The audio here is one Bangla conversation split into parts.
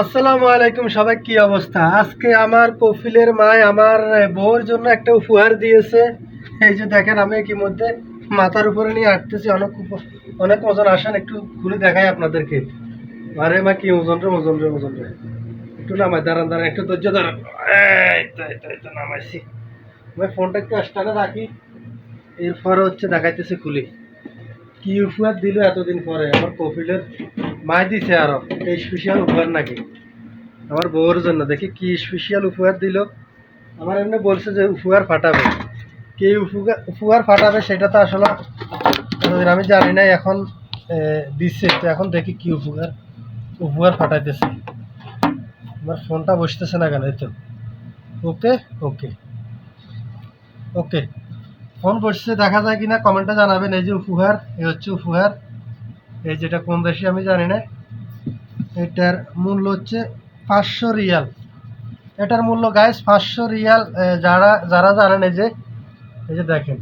আসসালামু আলাইকুম, সবাই কি অবস্থা? আজকে আমার কফিলের মায় আমার বউর জন্য একটা উপহার দিয়েছে। এই যে দেখেন, আমি কি মধ্যে মাথার উপরে নিয়ে হাঁটতেছি। অনেক অনেক ওজন আসেন, একটু খুলে দেখাই আপনাদেরকে। আরে মা, কি ওজন রে ওজন রে ওজন রে। একটু নামাই, দাঁড়ান দাঁড়ান, একটু ধৈর্য দাঁড়ান এই, তো নামাইছি। আমি ফোনটা একটু স্টানে রাখি। এরপরে হচ্ছে দেখাইতেছি খুলি। কি উপহার দিল এতদিন পরে? আমার কফিলের মায় দিছে আরও। এই স্পেশাল উপহার নাকি? আমার বউর জন্য, দেখি কি স্পেশাল উপহার দিল। আমার এমনি বলছে যে উপহার ফাটাবে। কে উপহার উপহার ফাটাবে সেটা তো আসলে আমি জানি না এখন দিচ্ছে তো এখন দেখি কি উপহার উপহার ফাটাইতেছে। আমার ফোনটা বসতেছে না কেন তো। ওকে ওকে। ওকে। ফোন বসছে, দেখা যায় কিনা, কমেন্টে জানাবেন, এই যে উপহার, এই হচ্ছে উপহার। এই যেটা কোন দেশে আমি জানি না, এটার মূল্য হচ্ছে পাঁচশো রিয়াল। এটার মূল্য গাইস পাঁচশো রিয়াল যারা যারা জানেন এই যে এই যে দেখেন।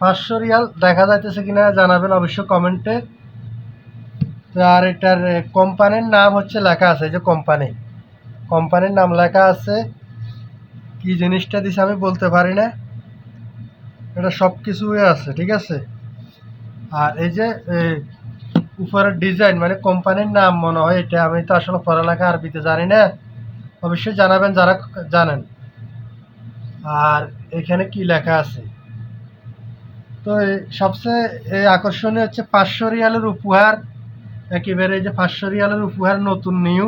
পাঁচশো রিয়াল দেখা যাইতেছে কিনা জানাবেন অবশ্য কমেন্টে আর এটার কোম্পানির নাম হচ্ছে লেখা আছে, এই যে কোম্পানি কোম্পানির নাম লেখা আছে, কি জিনিসটা দিছে আমি বলতে পারি না। এটা সব কিছুই আছে, ঠিক আছে? আর এই যে উপরের ডিজাইন মানে কোম্পানির নাম মনে হয় এটা, আমি তো আসলে পড়ালেখা আরবিতে জানি না। অবশ্যই জানাবেন যারা জানেন। আর এখানে কি লেখা আছে? তো সবচেয়ে আকর্ষণীয় হচ্ছে পাঁচশো রিয়ালের উপহার। একেবারে এই যে পাঁচশো রিয়ালের উপহার, নতুন নিউ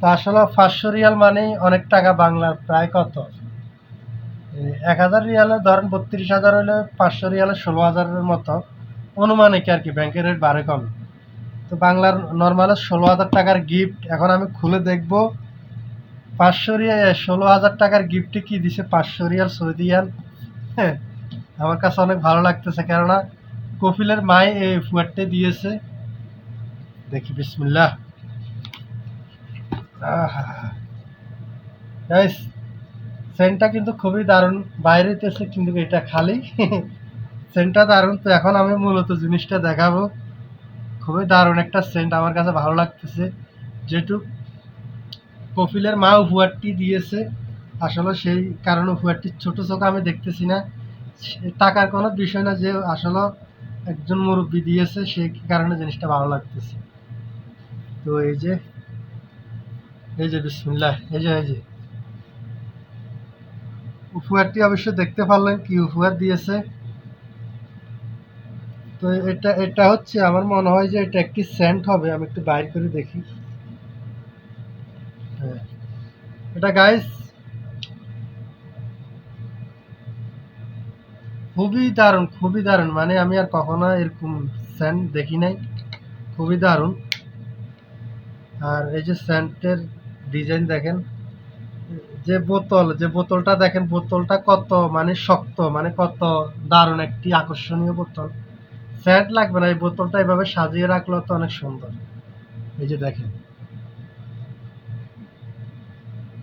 তা আসলে পাঁচশো রিয়াল মানেই অনেক টাকা, বাংলার প্রায় কত? এক হাজার রিয়ালে, ধরেন বত্রিশ হাজার হলে পাঁচশো রিয়ালে ষোলো হাজারের মতো। অনুমানিক আর কি ব্যাংকের রেট বাড়ে কম তো বাংলার নর্মালে ষোলো হাজার টাকার গিফট এখন আমি খুলে দেখব পাঁচশো রিয়াল ষোলো হাজার টাকার গিফটে কি দিছে পাঁচশো রিয়াল সৌদিয়ান হ্যাঁ আমার কাছে অনেক ভালো লাগতেছে, কেননা কপিলের মাই এই ফুয়ারটা দিয়েছে। দেখি, বিসমিল্লাহ। সেন্টটা কিন্তু খুবই দারুণ। বাইরে তেছে কিন্তু এটা খালি। সেন্টটা দারুণ তো, এখন আমি মূলত জিনিসটা দেখাবো। খুবই দারুণ একটা সেন্ট আমার কাছে ভালো লাগতেছে। যেহেতু কপিলের মা উপহারটি দিয়েছে, আসলে সেই কারণে উপহারটি ছোট চোখে আমি দেখতেছি না। টাকার কোনো বিষয় না যে আসলে একজন মুরব্বী দিয়েছে সেই কারণে জিনিসটা ভালো লাগতেছে। তো এই যে এই যে বিসমিল্লাহ, এই যে এই যে। উপহারটি অবশ্য দেখতে পারলেন কি উপহার দিয়েছে। তো এটা এটা হচ্ছে আমার মনে হয় যে এটা একটি সেন্ট হবে, আমি একটু বাইর করে দেখি। হ্যাঁ। এটা গাইস খুবই দারুণ খুবই দারুণ। মানে আমি আর কখনো এরকম সেন্ট দেখি নাই। খুবই দারুণ। আর এই যে সেন্টের ডিজাইন দেখেন, যে বোতল, যে বোতলটা দেখেন, বোতলটা কত মানে শক্ত মানে কত দারুণ, একটি আকর্ষণীয় বোতল। স্যাড লাগবে না, এই বোতলটা এভাবে সাজিয়ে রাখল তো অনেক সুন্দর। এই যে দেখেন।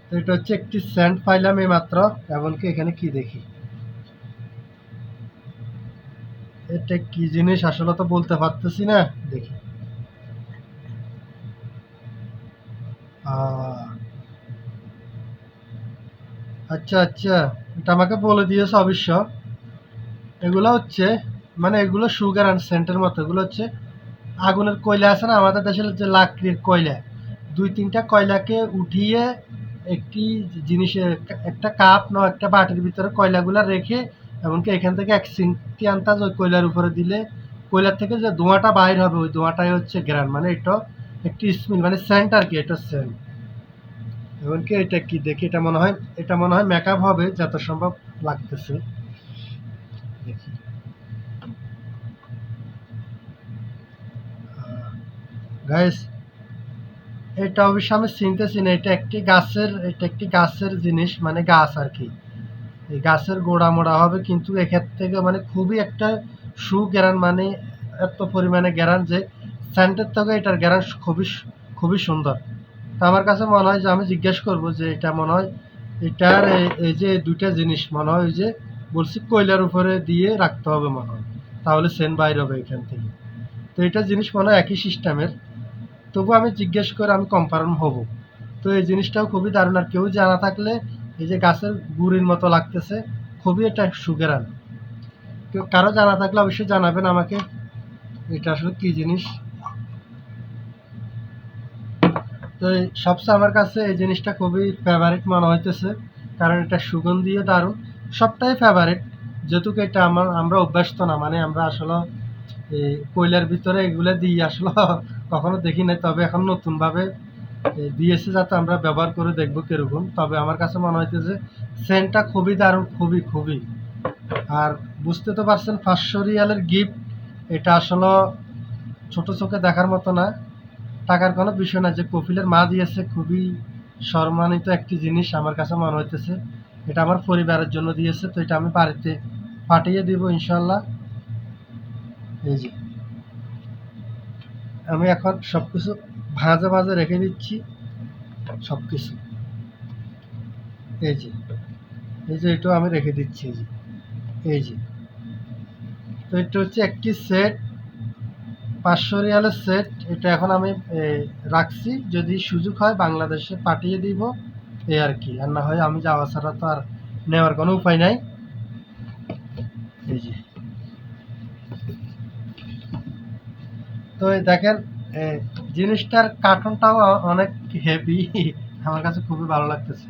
তো এটা হচ্ছে একটি স্যান্ড পাইলাম এই মাত্র এমনকি এখানে কি দেখি? এটা কি জিনিস? আসলে তো বলতে পারতেছি না। দেখি। আচ্ছা আচ্ছা। এটা আমাকে বলে দিয়েছে অবশ্য। এগুলো হচ্ছে মানে এগুলো সুগার অ্যান্ড সেন্টের মতো। এগুলো হচ্ছে আগুনের কয়লা আছে না? আমাদের দেশের যে লাকড়ির কয়লা। দুই তিনটা কয়লাকে উঠিয়ে একটি জিনিসের একটা কাপ না একটা বাটির ভিতরে কয়লাগুলো রেখে এমনকি এখান থেকে এক সিনটি আনতাজ ওই কয়লার উপরে দিলে। কয়লার থেকে যে ধোঁয়াটা বাইর হবে, ওই ধোঁয়াটাই হচ্ছে গ্রান। মানে এটা একটি স্মেল মানে সেন্ট আর কি, এটা সেন্ট এমনকি এটা কি দেখি এটা মনে হয়, এটা মনে হয় মেকআপ হবে, যত সম্ভব লাগতেছে। দেখি। গাইস এটা অবশ্য আমি চিনতেছি না, এটা একটি গাছের, এটা একটি গাছের জিনিস মানে গাছ আর কি এই গাছের গোড়া মোড়া হবে, কিন্তু এক্ষেত্রে থেকে মানে খুবই একটা সু গ্যারান মানে এত পরিমাণে গ্যারান যে স্যান্টের থেকে এটার গ্যারান খুবই খুবই সুন্দর। তো আমার কাছে মনে হয় যে আমি জিজ্ঞেস করব যে এটা মনে হয় এটার এই- যে দুইটা জিনিস মনে হয় যে বলছি কয়লার উপরে দিয়ে রাখতে হবে মনে হয়। তাহলে সেন বাইর হবে এখান থেকে। তো এটা জিনিস মনে হয় একই সিস্টেমের তবু আমি জিজ্ঞেস করে আমি কনফার্ম হব। তো এই জিনিসটাও খুবই দারুণ। আর কেউ জানা থাকলে এই যে গাছের গুড়ির মতো লাগতেছে, খুবই এটা সুগেরান কেউ কারও জানা থাকলে অবশ্যই জানাবেন আমাকে। এটা আসলে কি জিনিস? তো সবচেয়ে আমার কাছে এই জিনিসটা খুবই ফেভারিট মনে হইতেছে। কারণ এটা সুগন্ধিও দারুণ। সবটাই ফেভারিট যেহেতু এটা আমার আমরা অভ্যস্ত না। মানে আমরা আসলে এই কয়লার ভিতরে এগুলো দিই আসলে। কখনো দেখি নাই, তবে এখন নতুনভাবে দিয়েছে যাতে আমরা ব্যবহার করে দেখব কীরকম, তবে আমার কাছে মনে হইতেছে সেন্টটা খুবই দারুণ, খুবই খুবই। আর বুঝতে তো পারছেন, পাঁচশো রিয়ালের গিফট এটা আসলে ছোট চোখে দেখার মতো না। টাকার কোনো বিষয় না, যে কপিলের মা দিয়েছে, খুবই সম্মানিত একটি জিনিস আমার কাছে মনে হইতেছে। এটা আমার পরিবারের জন্য দিয়েছে, তো এটা আমি বাড়িতে পাঠিয়ে দিব ইনশাল্লাহ। এই যে। আমি এখন সব কিছু ভাজে ভাজে রেখে দিচ্ছি সব কিছু এই যে এই যে এটাও আমি রেখে দিচ্ছি, এই যে এই যে। তো এটা হচ্ছে একটি সেট পাঁচশো রিয়ালের সেট এটা এখন আমি রাখছি। যদি সুযোগ হয় বাংলাদেশে পাঠিয়ে দিব, এই আর কি। আর না হয় আমি যাওয়া ছাড়া তো আর নেওয়ার কোনো উপায় নাই। এই যে। তো দেখেন জিনিসটার কার্টুনটাও অনেক হেভি আমার কাছে খুবই ভালো লাগতেছে।